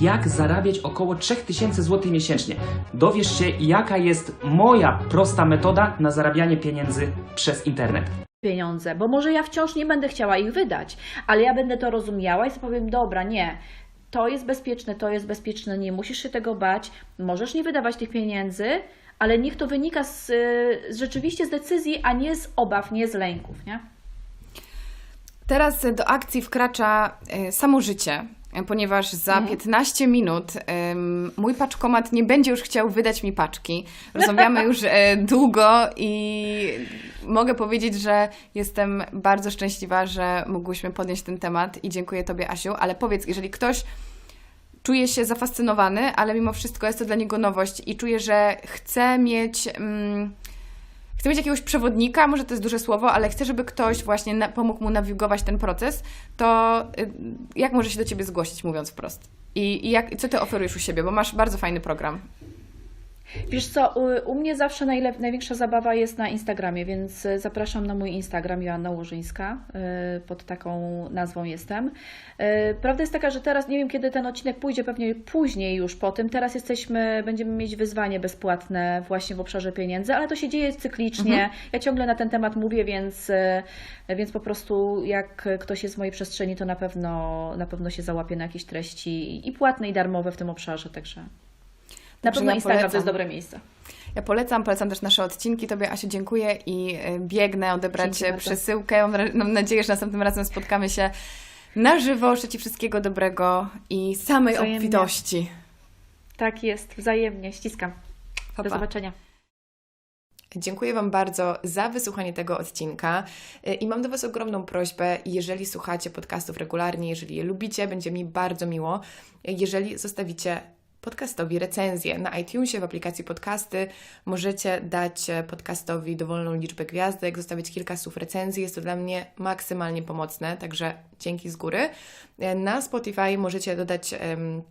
jak zarabiać około 3000 zł miesięcznie. Dowiesz się, jaka jest moja prosta metoda na zarabianie pieniędzy przez internet. pieniądze, bo może ja wciąż nie będę chciała ich wydać, ale ja będę to rozumiała i sobie powiem, dobra, nie, to jest bezpieczne, to jest bezpieczne, nie musisz się tego bać, możesz nie wydawać tych pieniędzy, ale niech to wynika z, z rzeczywiście z decyzji, a nie z obaw, nie z lęków, nie? Teraz do akcji wkracza e, samo życie, ponieważ za 15 minut em, mój paczkomat nie będzie już chciał wydać mi paczki. Rozmawiamy już e, długo i mogę powiedzieć, że jestem bardzo szczęśliwa, że mogłyśmy podnieść ten temat i dziękuję Tobie, Asiu. Ale powiedz, jeżeli ktoś czuje się zafascynowany, ale mimo wszystko jest to dla niego nowość i czuje, że chce mieć. Mm, Chce mieć jakiegoś przewodnika, może to jest duże słowo, ale chce, żeby ktoś właśnie na, pomógł mu nawigować ten proces, to y, jak może się do Ciebie zgłosić, mówiąc wprost? I, i jak, co Ty oferujesz u siebie? Bo masz bardzo fajny program. Wiesz co, u, u mnie zawsze najlep, największa zabawa jest na Instagramie, więc y, zapraszam na mój Instagram, Joanna Łożyńska, y, pod taką nazwą jestem. Y, Prawda jest taka, że teraz, nie wiem kiedy ten odcinek pójdzie, pewnie później już po tym, teraz jesteśmy, będziemy mieć wyzwanie bezpłatne właśnie w obszarze pieniędzy, ale to się dzieje cyklicznie. Ja ciągle na ten temat mówię, więc, y, więc po prostu jak ktoś jest w mojej przestrzeni, to na pewno, na pewno się załapie na jakieś treści i płatne i darmowe w tym obszarze, także... Na pewno ja Instagram to polecam. jest dobre miejsce. Ja polecam, polecam też nasze odcinki. Tobie, Asiu, dziękuję i y, biegnę odebrać Dzięki bardzo. przesyłkę. Mam, ra- mam nadzieję, że następnym razem spotkamy się na żywo. Życzę Ci wszystkiego dobrego i samej Wzajemnie. obfitości. Tak jest, wzajemnie, ściskam. Do zobaczenia. Dziękuję Wam bardzo za wysłuchanie tego odcinka Y, i mam do Was ogromną prośbę, jeżeli słuchacie podcastów regularnie, jeżeli je lubicie, będzie mi bardzo miło, jeżeli zostawicie podcastowi recenzję na iTunesie, w aplikacji podcasty. Możecie dać podcastowi dowolną liczbę gwiazdek, zostawić kilka słów recenzji. Jest to dla mnie maksymalnie pomocne, także dzięki z góry. Na Spotify możecie dodać em,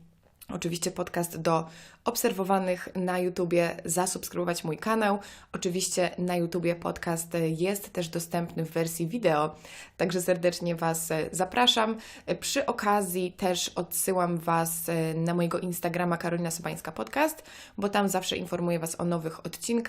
Oczywiście podcast do obserwowanych na YouTubie, zasubskrybować mój kanał. Oczywiście na YouTubie podcast jest też dostępny w wersji wideo, także serdecznie Was zapraszam. Przy okazji też odsyłam Was na mojego Instagrama Karolina Sobańska Podcast, bo tam zawsze informuję Was o nowych odcinkach.